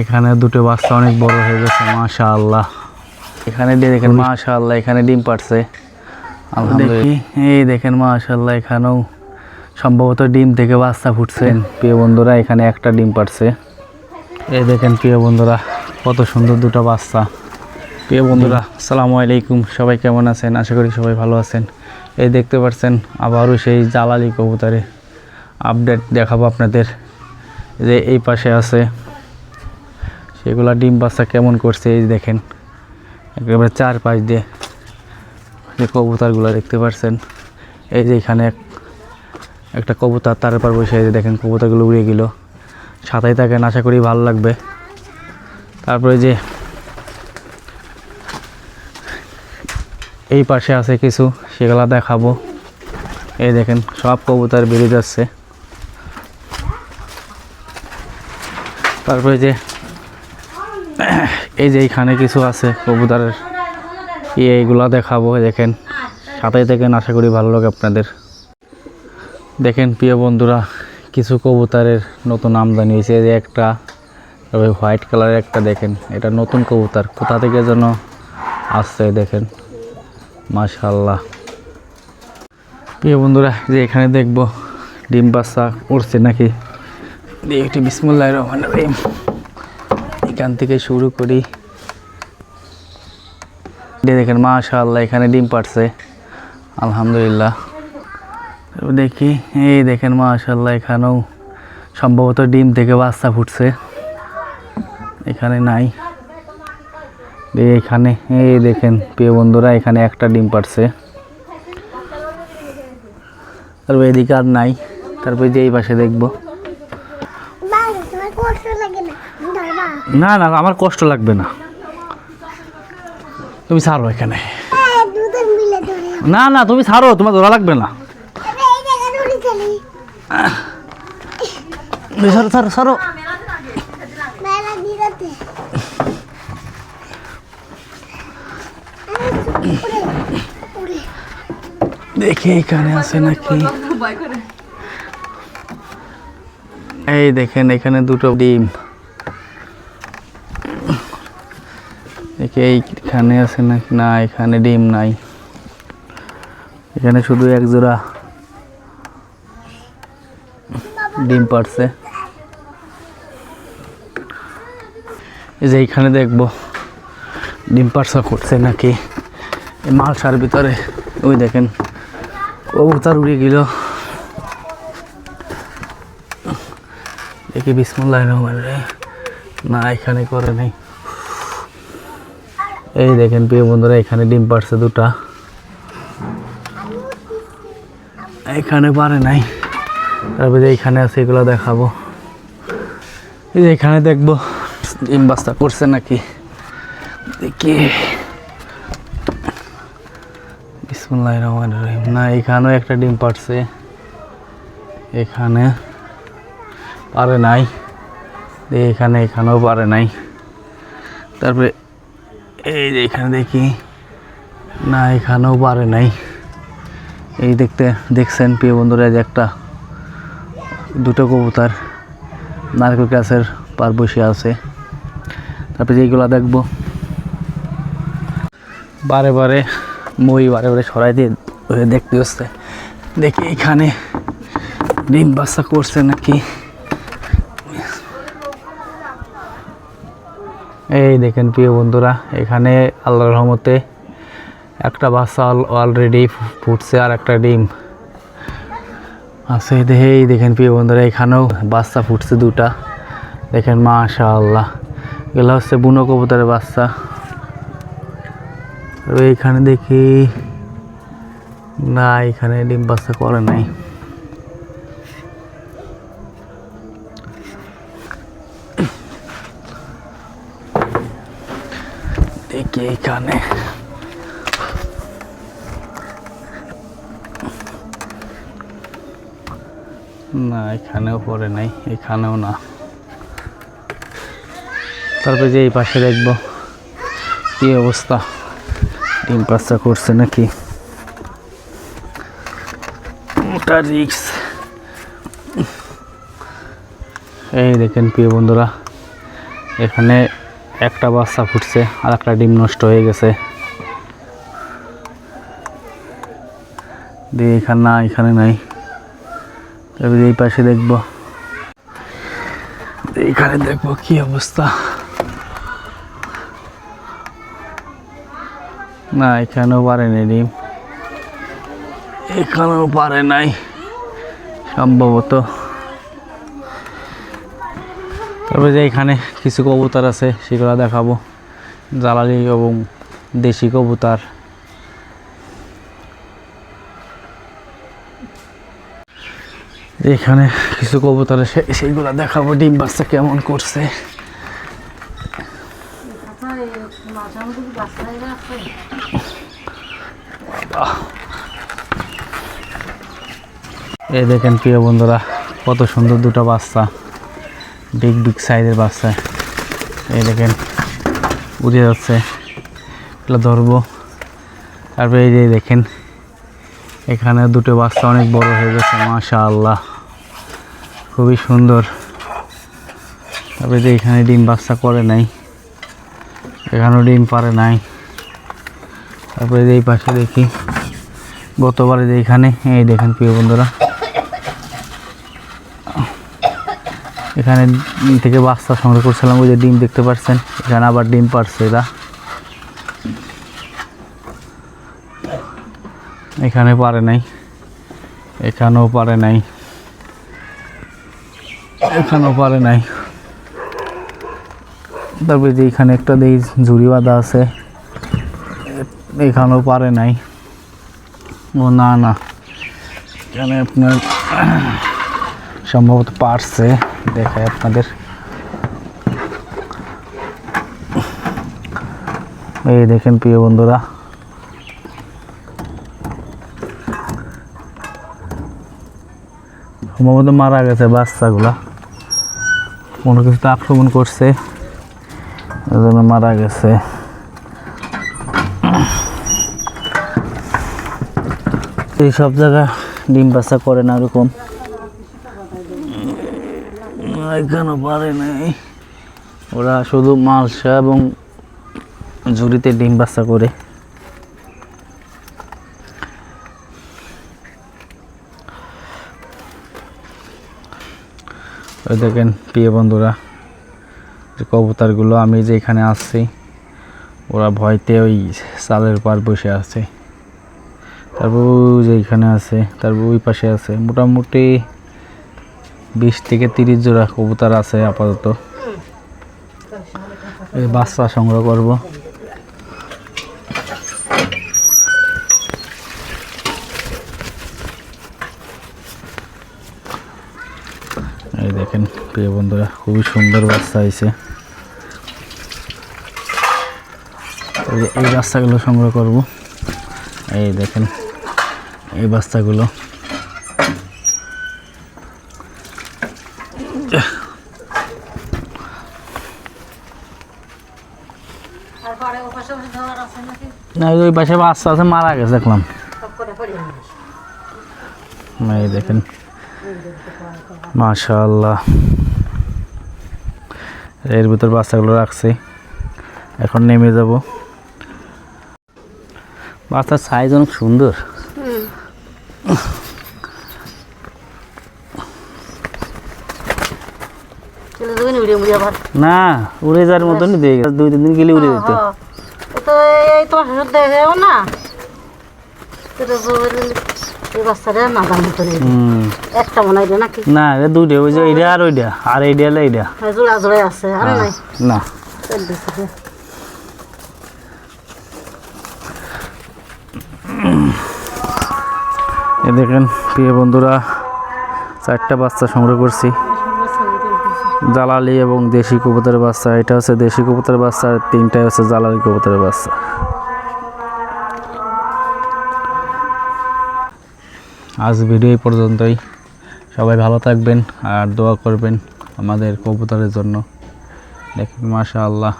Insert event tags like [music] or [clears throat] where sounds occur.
এখানে দুটো বাচ্চা অনেক বড় হয়ে গেছে মাশা আল্লাহ এখানে দিয়ে দেখেন মাশা আল্লাহ এখানে ডিম পাড়ছে। আলহামদুলিল্লাহ। এই দেখেন মাশা আল্লাহ এখানেও সম্ভবত ডিম থেকে বাচ্চা ফুটছে। প্রিয় বন্ধুরা এখানে একটা ডিম পাড়ছে। এই দেখেন প্রিয় বন্ধুরা কত সুন্দর দুটো বাচ্চা। প্রিয় বন্ধুরা আসসালামু আলাইকুম। সবাই কেমন আছেন? আশা করি সবাই ভালো আছেন। এই দেখতে পাচ্ছেন আবারও সেই জালালি কবুতরে আপডেট দেখাবো আপনাদের। যে এই পাশে আছে সেগুলা ডিম বাচ্চা কেমন করছে এই দেখেন। একেবারে চার পাশ দিয়ে যে কবুতরগুলো দেখতে পাচ্ছেন এই যে এখানে এক- একটা কবুতর তার উপর বসে দেখেন কবুতরগুলো উড়ে গেল। সাথেই থাকেন, আশা করি ভালো লাগবে। তারপরে যে এই পাশে আছে কিছু, সেগুলা দেখাবো। এই দেখেন, সব কবুতর বেরিয়ে যাচ্ছে। তারপরে যে [clears throat] এই যে এইখানে কিছু আছে কবুতরের। কি এইগুলা দেখাবো দেখেন। সাথে দেখেন, আশা করি ভালো লাগে আপনাদের। দেখেন, প্রিয় বন্ধুরা, কিছু কবুতরের নতুন আমদানি হয়েছে। এই যে একটা, তবে হোয়াইট কালারের একটা দেখেন। এটা নতুন কবুতর। কোথা থেকে যেন আসছে, দেখেন। মাশাল্লাহ প্রিয় বন্ধুরা যে এখানে দেখব, ডিম বাচ্চা উঠছে নাকি? একটি বিসমুল্লাহ রহমান রহিম। এখান থেকে শুরু করি। দেখেন মাশাল্লাহ এখানে ডিম পাড়ছে। আলহামদুলিল্লাহ। দেখি, এই দেখেন মাশাল্লাহ এখানেও সম্ভবত ডিম থেকে বাচ্চা ফুটছে। এখানে নাই। এখানে, এই দেখেন, প্রিয় বন্ধুরা, এখানে একটা ডিম পাড়ছে। তারপর এদিকে আর নাই। তারপর যে এই পাশে দেখব বাবা তোমার কষ্ট লাগে না ধরবা না না, আমার কষ্ট লাগবে না। তুমি ছাড়ো এখানে। না না, তুমি ছাড়ো, তোমার ধরা লাগবে না। ছাড়ো ছাড়ো। দেখি এখানে আছে নাকি। এই দেখেন, এখানে দুটো ডিম। দেখি এইখানে আছে নাকি? না, এখানে ডিম নাই। এখানে শুধু এক জোড়া ডিম পারছে এই যে এইখানে দেখব, ডিম পার্সা করছে নাকি? মালসার ভিতরে। ওই দেখেন, কবুতর উড়ে গেল। দেখি বিসমুল্লাহ রহমান না, এখানে করে নাই। এই দেখেন প্রিয় বন্ধুরা, এখানে ডিম পারছে দুটা। এখানে পারে নাই। তারপরে এইখানে আছে, এগুলো দেখাবো। এই যে এখানে দেখব, ডিম বাস্তা করছে নাকি? দেখি। রহমান রহিম। না, এখানেও একটা ডিম পারছে এখানে পারে নাই। এখানে, এখানেও পারে নাই। তারপরে এই যে এখানে দেখি। না, এখানেও পারে নাই। এই দেখতে, দেখছেন প্রিয় বন্ধুরা যে একটা, দুটো কবুতর, নারকেল গাছের পার বসে আছে। তারপরে যেগুলো দেখব। বারে বারে মই বারে বারে সরাই দিয়ে দেখতে হচ্ছে। দেখি এখানে ডিম বাচ্চা করছে নাকি? এই দেখেন প্রিয় বন্ধুরা, এখানে আল্লাহর রহমতে একটা বাচ্চা অলরেডি ফুটছে আর একটা ডিম। আছে এই দেখেন প্রিয় বন্ধুরা, এখানেও বাচ্চা ফুটছে দুটা। দেখেন মাশা আল্লাহ এগুলো হচ্ছে বুনো কবুতরের বাচ্চা। এইখানে দেখি, না, এখানে ডিম বাচ্চা করে নাই। দেখি এখানে। না, এখানেও পড়ে নাই, এখানেও না। তারপরে যে এই পাশে দেখব, কি অবস্থা? ডিম পাচ্চা করছে নাকি? ওটা রিক্স। এই দেখেন প্রিয় বন্ধুরা, এখানে একটা বাচ্চা ফুটছে আর একটা ডিম নষ্ট হয়ে গেছে। দিয়ে এখানে না, এখানে নাই। তবে এই পাশে দেখব। এইখানে দেখব কি অবস্থা। না, এখানেও পারেনি ডিম। এখানেও পারে নাই। সম্ভবত তবে যে এখানে কিছু কবুতর আছে, সেগুলো দেখাবো। জ্বালালি এবং দেশি কবুতর। এখানে কিছু কবুতর আছে সেইগুলো দেখাবো, ডিম বাচ্চা কেমন করছে। এই দেখেন প্রিয় বন্ধুরা, কত সুন্দর দুটো বাচ্চা। বিগ বিগ সাইজের বাচ্চা। এই দেখেন, উড়ে যাচ্ছে। এগুলো ধরবো। তারপরে এই যে দেখেন, এখানে দুটো বাচ্চা অনেক বড় হয়ে গেছে মাশা আল্লাহ খুবই সুন্দর। তারপরে যে এখানে ডিম বাচ্চা করে নাই। এখানেও ডিম পারে নাই। তারপরে যে এই পাশে দেখি, গতবারে যে এখানে, এই দেখেন প্রিয় বন্ধুরা। এখানে থেকে বাচ্চা সংগ্রহ করছিলাম, ওই যে ডিম দেখতে পাচ্ছেন, এখানে আবার ডিম পারছে এরা। এখানে পারে নাই, এখানেও পারে নাই, এখানেও পারে নাই। তারপরে যে এখানে একটা দেই ঝুড়ি বাঁধা আছে, এখানেও পারে নাই। ও না না, এখানে আপনার [clears throat] সম্ভবত পারছে। দেখায় আপনাদের। এই দেখেন প্রিয় বন্ধুরা। সম্ভবত মারা গেছে বাচ্চাগুলা। কোনো কিছুতে আক্রমণ করছে। এজন্য মারা গেছে। এই সব জায়গা ডিম বাচ্চা করে না ওরকম। এখানে পারে নাই? ওরা শুধু মালসা এবং ঝুড়িতে ডিম বাচ্চা করে। ওই দেখেন প্রিয় বন্ধুরা, যে কবুতরগুলো আমি যে এখানে আসছি ওরা ভয়তে ওই চালের পার বসে আছে। তারপর যে এখানে আছে, তারপর ওই পাশে আছে। মোটামুটি বিশ থেকে তিরিশ জোড়া কবুতর আছে আপাতত। এই বাচ্চা সংগ্রহ করব। এই দেখেন, প্রিয় বন্ধুরা, খুবই সুন্দর বাচ্চা এই এই বাচ্চাগুলো সংগ্রহ করব। এই দেখেন, এই বাচ্চাগুলো তারপরে ও পাশে বসে ধর আছে নাকি না ওই পাশে বাচ্চা আছে মারা গেছে দেখলাম। এই দেখেন। মাশাআল্লাহ। এর ভিতর বাচ্চাগুলো রাখছি। এখন নেমে যাব। বাচ্চার সাইজ অনেক সুন্দর। না উড়ে যাওয়ার মতনই দিয়ে গেছে। দুই তিন দিন গেলে উড়ে যেত। হ্যাঁ, তো এই তোমার শ্বশুর দেখেও না? সেটা বলবেন, এই বাচ্চাটা নাদার মতো নেই। হুম। একটা নাকি? না এটা দুইটা ওই যে এইটা আর ওইটা আর এইটা হলো এইটা। জোড়া জোড়াই আছে আর নাই? না। তেল দিছে যে। এ দেখেন প্রিয় বন্ধুরা চারটা বাচ্চা সংগ্রহ করছি। জালালি এবং দেশি কবুতরের বাচ্চা এটা হচ্ছে দেশি কবুতরের বাচ্চা আর তিনটাই হচ্ছে জালালি কবুতরের বাচ্চা। আজ ভিডিও এই পর্যন্তই। সবাই ভালো থাকবেন আর দোয়া করবেন আমাদের কবুতরের জন্য। দেখেন মাশা আল্লাহ